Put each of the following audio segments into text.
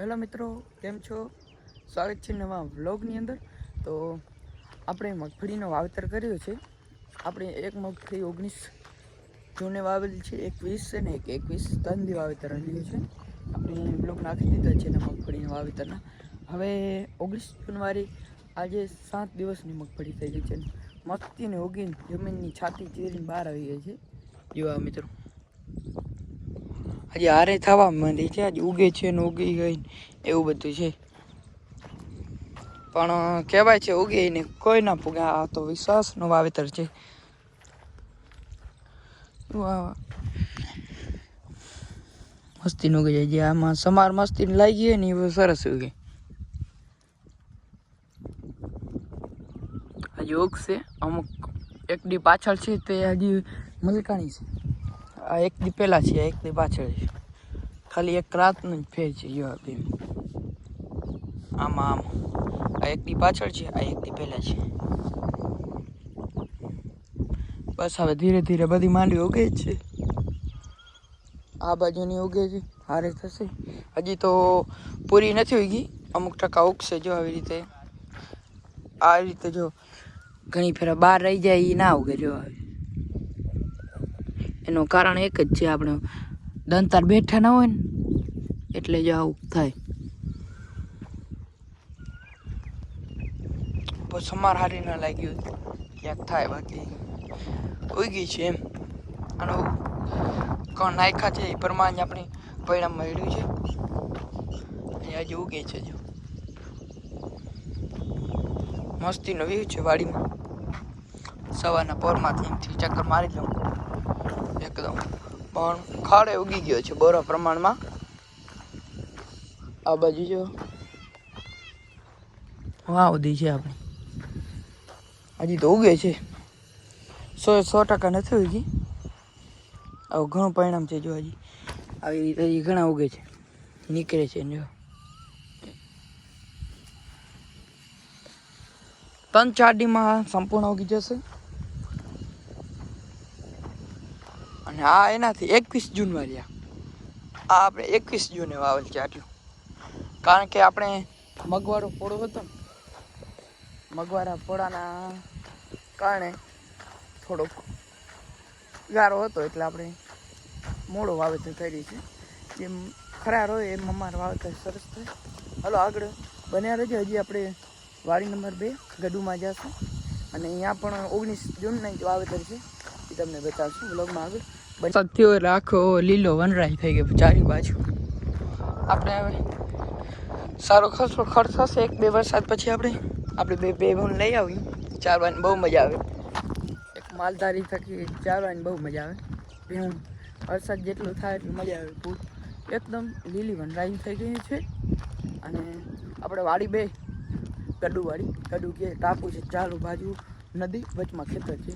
Hello મિત્રો, કેમ છો? સ્વાગત છે નવા વ્લોગની અંદર. તો આપણે મગફળીનો વાવેતર કર્યો છે. આપણે એક મગફળી ઓગણીસ જૂને વાવેલી છે એક વીસ છે ને એક એકવીસ તંદી વાવેતર રહ્યું છે. આપણે બ્લોગ નાખી દીધા છે ને મગફળીના વાવેતરના. હવે ઓગણીસ જૂનવારી આજે સાત દિવસની મગફળી થઈ ગઈ છે. મસ્તીને ઉગીને જમીનની છાતી ચીરીને બહાર આવી ગઈ છે. જોવા મિત્રો. હજી હારે થવા માંડી છે, આજે ઉગે છે ને ઉગી ગઈ એવું બધું છે. પણ કહેવાય છે ઉગે ને કોઈ ના પૂગે, આ તો વિશ્વાસનું વાવેતર છે. મસ્તી ઉગી જાય, જે આમાં સમાર મસ્તી લાગી ગઈ ને એ સરસ ઉગે. હજી ઉગશે, અમુક એકડી પાછળ છે તે હજી મલકાણી છે. આ એક દી પહેલા છે, એક દી પાછળ છે. ખાલી એક રાતનો જ ફેર છે જો બે આમાં, આમ. આ એક દી પાછળ છે, આ એક દી પહેલાં છે. બસ હવે ધીરે ધીરે બધી માંડવી ઉગે જ છે. આ બાજુની ઉગે છે, હારે થશે. હજી તો પૂરી નથી ઉગી. અમુક ટકા ઉગશે જો આવી રીતે. આ રીતે જો ઘણી ફેરા બહાર રહી જાય એ ના ઉગે જો આવી એનું કારણ એક જ છે, આપણે દંતાર બેઠા ના હોય ને, એટલે જ આવું થાય. બસ અમાર હારી ના લાગ્યું, ક્યાંક થાય બાકી. ઉગી છે એમ. અને કોણ નાયખા છે, એ પ્રમાણે આપણી પરિણામ મળ્યું છે. અને હજી ઉગે છે જો મસ્તીનો વ્યૂ છે વાડીમાં. સવારના પોરમાંથી એમથી ચક્કર મારી લઉં. એકદમ. પણ ખાડે ઉગી ગયો છે બોરા પ્રમાણમાં. આ બાજુ જો. વાહ ઉદી છે આપણી. હજી તો ઉગે છે. સો સો ટકા નથી ઉગી. આવું ઘણું પરિણામ છે જો હજી. આવી રીતે હજી ઘણા ઉગે છે. નીકળે છે જો. ત્રણ ચાર ડીમાં સંપૂર્ણ ઉગી જશે. અને આ એનાથી એકવીસ જૂન વાળ્યા. આ આપણે એકવીસ જૂને વાવેલ છે આટલું કારણ કે આપણે મગવારો પોળો હતો ને, મગવારા પોળાના કારણે થોડોક ગારો હતો એટલે આપણે મોડો વાવેતર કરી છે. જેમ ખરાર હોય એમ અમારું વાવેતર સરસ થાય. હાલો આગળ બન્યા રહેજો. હજી આપણે વાડી નંબર બે ગઢુમાં જશું. અને અહીંયા પણ ઓગણીસ જૂનના જ વાવેતર છે. તમને બતાવશું બ્લોગમાં આગળ. વરસાદ થયો એટલે લીલો વનરાઈ થઈ ગયો ચારી બાજુ. આપણે હવે સારો ખર્ચો ખર્ચ થશે, એક બે વરસાદ પછી આપણે આપણે બે બે ભૂન લઈ આવી ચારવાની બહુ મજા આવે. એક માલધારી થકી ચારવાની બહુ મજા આવે. ભેહું વરસાદ જેટલો થાય એટલું મજા આવે પૂર. એકદમ લીલી વનરાઈ થઈ ગઈ છે. અને આપણે વાડી બે, ગડુવાડી. ગડુ કે ટાપુ છે ચાલો બાજુ નદી, વચમાં ખેતર છે.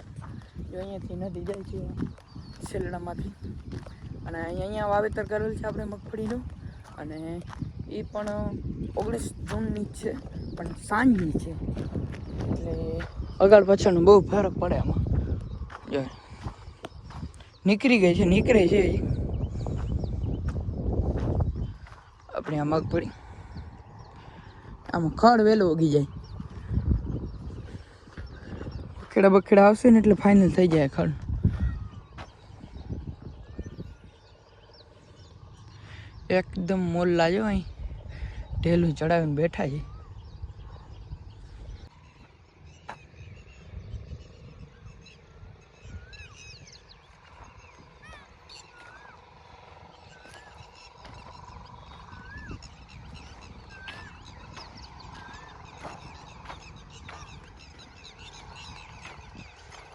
જો અહીંયાથી નદી જાય છે શેલડામાંથી. અને અહીંયા વાવેતર કરેલ છે આપણે મગફળીનું. અને એ પણ ઓગણીસ જૂનની છે, પણ સાંજની છે. એટલે અગાડ પાછળનો બહુ ફરક પડે આમાં. જો. નીકળી ગઈ છે, નીકળે છે આપણે આ મગફળી. આમાં ખડ વહેલો ઉગી જાય. બખેડા બખેડા આવશે ને એટલે ફાઇનલ થઈ જાય ખડ એકદમ મોલ લાજો અહીં. ઢેલું ચડાવીને બેઠા છે.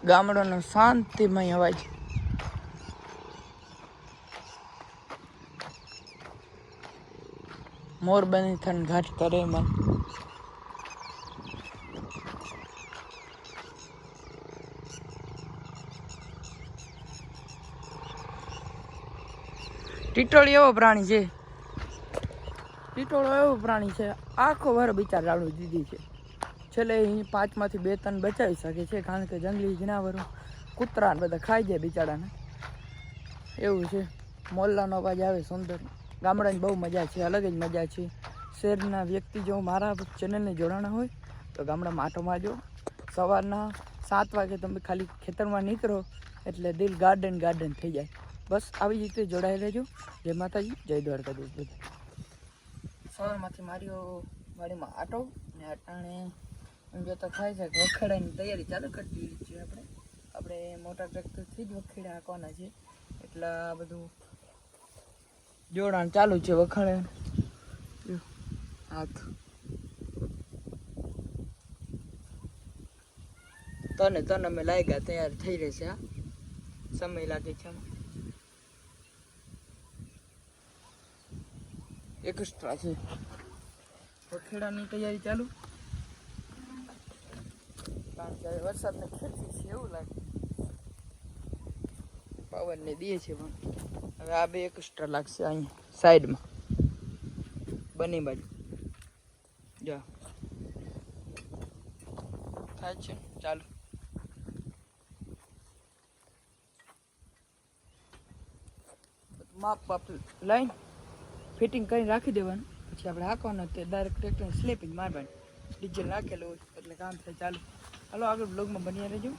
ગામડાનો શાંતિમય અવાજ. મોર બની થન ઘાટ કરે મન ટીટોળી એવો પ્રાણી છે. ટીટોળો એવો પ્રાણી છે. આખો વર બિચાર રાડું દીધી છે. છેલ્લે અહીં પાંચમાંથી બે ત્રણ બચાવી શકે છે, કારણ કે જંગલી જનાવરો કૂતરા બધા ખાઈ જાય બિચારાને. એવું છે. મોલ્લાનો અવાજ આવે સુંદર. ગામડાની બહુ મજા છે, અલગ જ મજા છે. શહેરના વ્યક્તિ જો મારા ચેનલને જોડાણા હોય, તો ગામડામાં આટો મારજો સવારના સાત વાગે તમે ખાલી ખેતરમાં નીકળો, એટલે દિલ ગાર્ડન ગાર્ડન થઈ જાય. બસ આવી રીતે જોડાઈ રહેજો. જય માતાજી, જય દ્વારકાધીશ બધા સવારમાંથી માર્યો વાડીમાં આટો ને અટાણે જોતા થાય છે કે વખેડાની તૈયારી ચાલુ કરી દીધી છે આપણે. આપણે મોટા ટ્રેક્ટરથી જ વખેડા હાંકવાના છે. એટલે આ બધું જોડાણ ચાલુ છે વખાણે. હાથ. તને તને અમે લાગ્યા તૈયાર થઈ રહેશે, હા? સમય લાગે છે એક્સ્ટ્રા છે. વખેડાની તૈયારી ચાલુ? કારણ હવે વરસાદને છે એવું લાગે. પવનને દે છે પણ. હવે આ બે એક્સ્ટ્રા લાગશે અહીંયા, સાઈડમાં. બંને બાજુ. જા. થાય છે. ચાલુ. માપ બાપ લઈને ફિટિંગ કરીને રાખી દેવાનું. પછી આપણે હાંકવાનું, તે ડાયરેક્ટ ટ્રેક્ટરને સ્લીપિંગ મારવાની. ડીઝલ નાખેલું હોય, એટલે કામ થાય. ચાલુ. હાલો આગળ બ્લોગમાં બની રહેજો.